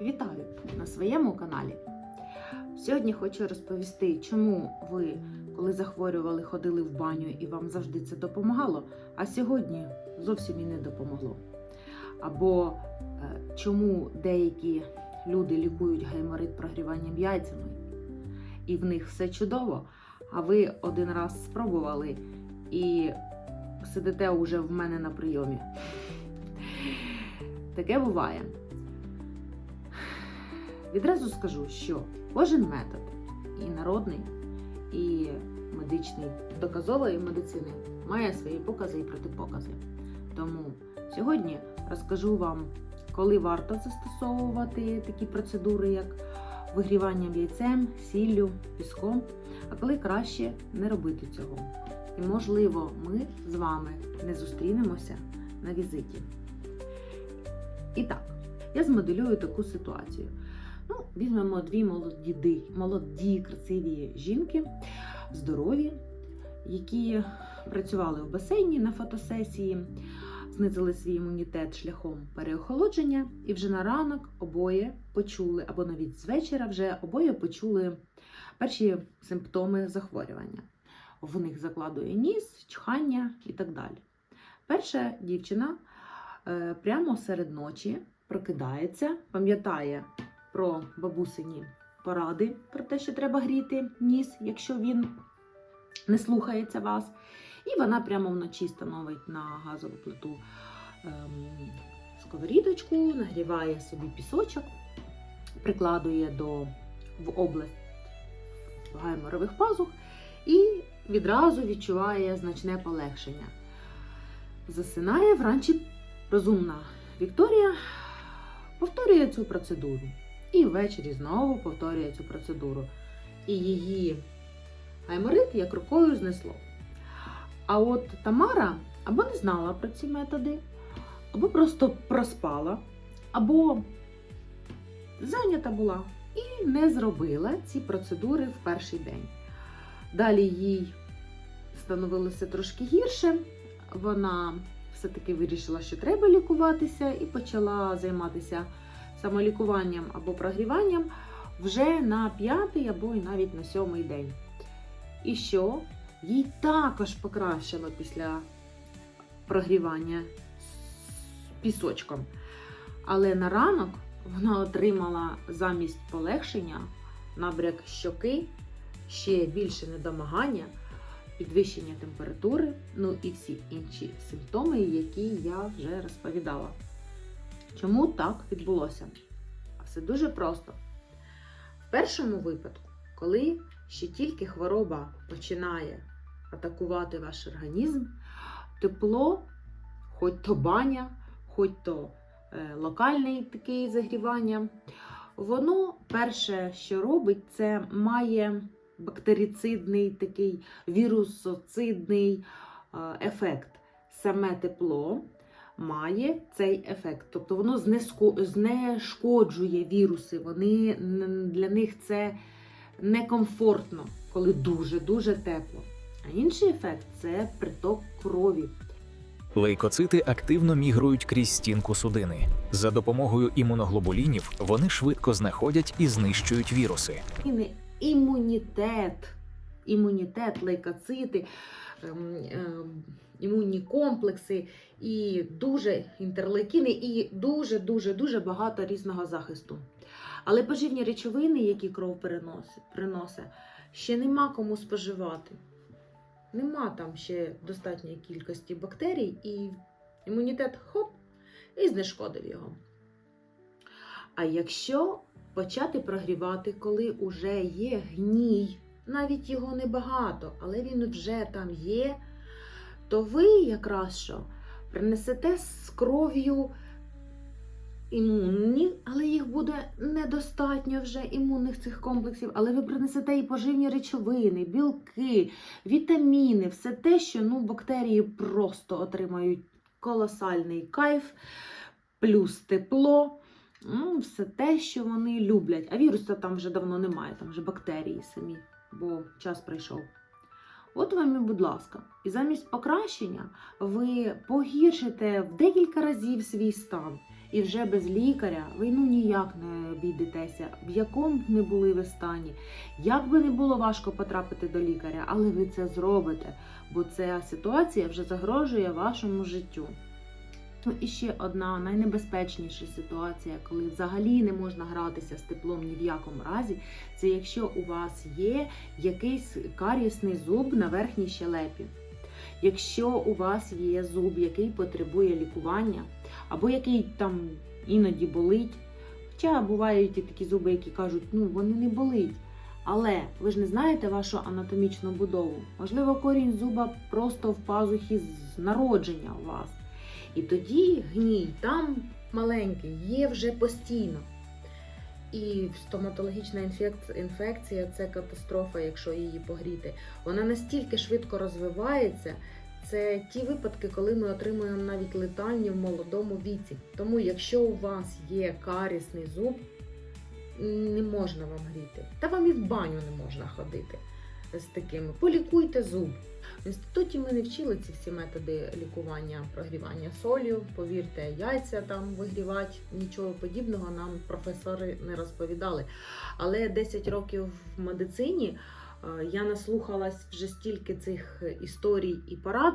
Вітаю на своєму каналі. Сьогодні хочу розповісти, чому ви, коли захворювали, ходили в баню і вам завжди це допомагало, а сьогодні зовсім і не допомогло. Або е, чому деякі люди лікують гайморит прогріванням яйцями, і в них все чудово, а ви один раз спробували і сидите уже в мене на прийомі. Таке буває. Відразу скажу, що кожен метод, і народний, і медичний, доказової медицини, має свої покази і протипокази. Тому сьогодні розкажу вам, коли варто застосовувати такі процедури, як вигрівання яйцем, сіллю, піском, а коли краще не робити цього. І, можливо, ми з вами не зустрінемося на візиті. І так, я змоделюю таку ситуацію. Візьмемо дві молоді, молоді, красиві жінки, здорові, які працювали в басейні на фотосесії, знизили свій імунітет шляхом переохолодження, і вже на ранок обоє почули, або навіть з вечора вже обоє почули перші симптоми захворювання. В них закладує ніс, чхання і так далі. Перша дівчина е, прямо серед ночі прокидається, пам'ятає про бабусині поради про те, що треба гріти ніс, якщо він не слухається вас. І вона прямо вночі становить на газову плиту ем, сковорідочку, нагріває собі пісочок, прикладує до в область гайморових пазух і відразу відчуває значне полегшення. Засинає вранці розумна Вікторія, повторює цю процедуру. І ввечері знову повторює цю процедуру. І її гайморит як рукою знесло. А от Тамара або не знала про ці методи, або просто проспала, або зайнята була і не зробила ці процедури в перший день. Далі їй становилося трошки гірше. Вона все-таки вирішила, що треба лікуватися, і почала займатися самолікуванням або прогріванням вже на п'ятий або і навіть на сьомий день. І що? Їй також покращило після прогрівання з пісочком. Але на ранок вона отримала замість полегшення набряк щоки, ще більше недомагання, підвищення температури, ну і всі інші симптоми, які я вже розповідала. Чому так відбулося? А все дуже просто. В першому випадку, коли ще тільки хвороба починає атакувати ваш організм, тепло, хоч то баня, хоч то е, локальне таке загрівання, воно перше, що робить, це має бактерицидний такий вірусоцидний е, ефект. Саме тепло має цей ефект. Тобто воно знешкоджує віруси. Вони для них це некомфортно, коли дуже-дуже тепло. А інший ефект це приток крові. Лейкоцити активно мігрують крізь стінку судини. За допомогою імуноглобулінів вони швидко знаходять і знищують віруси. Імунітет, імунітет, лейкоцити, імунні комплекси, і дуже інтерлейкіни, і дуже, дуже, дуже багато різного захисту. Але поживні речовини, які кров приносить, ще нема кому споживати. Нема там ще достатньої кількості бактерій, і імунітет хоп, і знешкодив його. А якщо почати прогрівати, коли вже є гній, навіть його небагато, але він вже там є, то ви якраз що принесете з кров'ю імунні, але їх буде недостатньо вже імунних цих комплексів, але ви принесете і поживні речовини, білки, вітаміни, все те, що ну, бактерії просто отримають колосальний кайф, плюс тепло. Ну, все те, що вони люблять. А віруса там вже давно немає, там вже бактерії самі, бо час прийшов. От вам і, будь ласка, і замість покращення ви погіршите в декілька разів свій стан. І вже без лікаря ви ну ніяк не обійдетеся, в якому б не були ви стані, як би не було важко потрапити до лікаря, але ви це зробите, бо ця ситуація вже загрожує вашому життю. Ну і ще одна найнебезпечніша ситуація, коли взагалі не можна гратися з теплом ні в якому разі, це якщо у вас є якийсь карісний зуб на верхній щелепі. Якщо у вас є зуб, який потребує лікування, або який там іноді болить. Хоча бувають і такі зуби, які кажуть, ну вони не болить. Але ви ж не знаєте вашу анатомічну будову. Можливо, корінь зуба просто в пазухі з народження у вас. І тоді гній там маленький, є вже постійно. І стоматологічна інфекція, це катастрофа, якщо її погріти. Вона настільки швидко розвивається. Це ті випадки, коли ми отримуємо навіть летальні в молодому віці. Тому, якщо у вас є карісний зуб, не можна вам гріти. Та вам і в баню не можна ходити з такими. Полікуйте зуб. Інституті. Ми не вчили ці всі методи лікування, прогрівання солі, Повірте, яйця там вигрівати, нічого подібного нам професори не розповідали. Але 10 років в медицині е, я наслухалась вже стільки цих історій і порад,